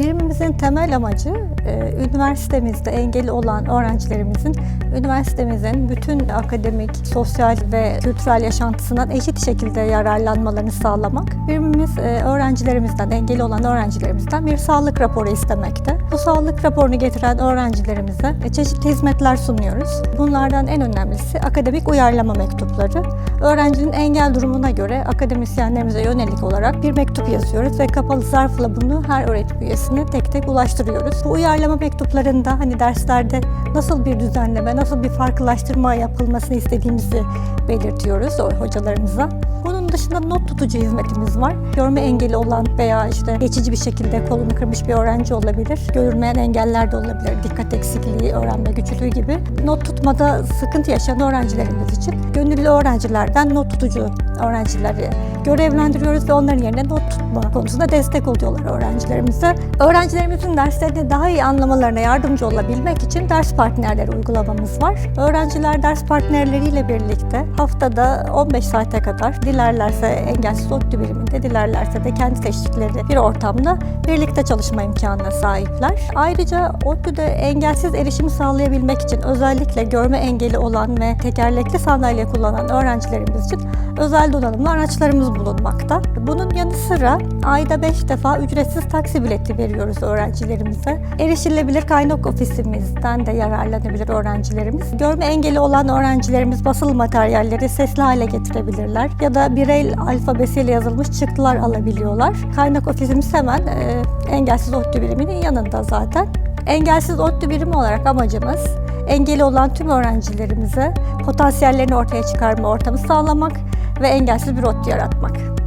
Birimimizin temel amacı e, üniversitemizde engelli olan öğrencilerimizin üniversitemizin bütün akademik, sosyal ve kültürel yaşantısından eşit şekilde yararlanmalarını sağlamak. Birimimiz e, öğrencilerimizden, engelli olan öğrencilerimizden bir sağlık raporu istemekte. Sağlık raporunu getiren öğrencilerimize e, çeşitli hizmetler sunuyoruz. Bunlardan en önemlisi akademik uyarlama mektupları. Öğrencinin engel durumuna göre akademisyenlerimize yönelik olarak bir mektup yazıyoruz ve kapalı zarfla bunu her öğretim üyesine tek tek ulaştırıyoruz. Bu uyarlama mektuplarında hani derslerde nasıl bir düzenleme, nasıl bir farklılaştırma yapılmasını istediğimizi belirtiyoruz o hocalarımıza. Bunun dışında not tutucu hizmetimiz var. Görme engeli olan veya işte geçici bir şekilde kolunu kırmış bir öğrenci olabilir. Görülmeyen engeller de olabilir. Dikkat eksikliği, öğrenme güçlüğü gibi. Not tutmada sıkıntı yaşayan öğrencilerimiz için gönüllü öğrencilerden not tutucu öğrencileri görevlendiriyoruz ve onların yerine not tutma konusunda destek oluyorlar öğrencilerimize. Öğrencilerimizin derslerini daha iyi anlamalarına yardımcı olabilmek için ders partnerleri uygulamamız var. Öğrenciler ders partnerleriyle birlikte haftada 15 saate kadar dilerlerse engelsiz ODTÜ biriminde, dilerlerse de kendi seçtikleri bir ortamda birlikte çalışma imkanına sahipler. Ayrıca ODTÜ'de engelsiz erişimi sağlayabilmek için özellikle görme engeli olan ve tekerlekli sandalye kullanan öğrencilerimiz için özel donanımlı araçlarımız bulunmakta. Bunun yanı sıra ayda 5 defa ücretsiz taksi bileti veriyoruz öğrencilerimize. Erişilebilir kaynak ofisimizden de yararlanabilir öğrencilerimiz. Görme engeli olan öğrencilerimiz basılı materyalleri sesli hale getirebilirler ya da birey alfabesiyle yazılmış çıktılar alabiliyorlar. Kaynak ofisimiz hemen e, engelsiz ODTÜ biriminin yanında zaten. Engelsiz ODTÜ birimi olarak amacımız engeli olan tüm öğrencilerimize potansiyellerini ortaya çıkarma ortamı sağlamak ve engelsiz bir ODTÜ yaratmak.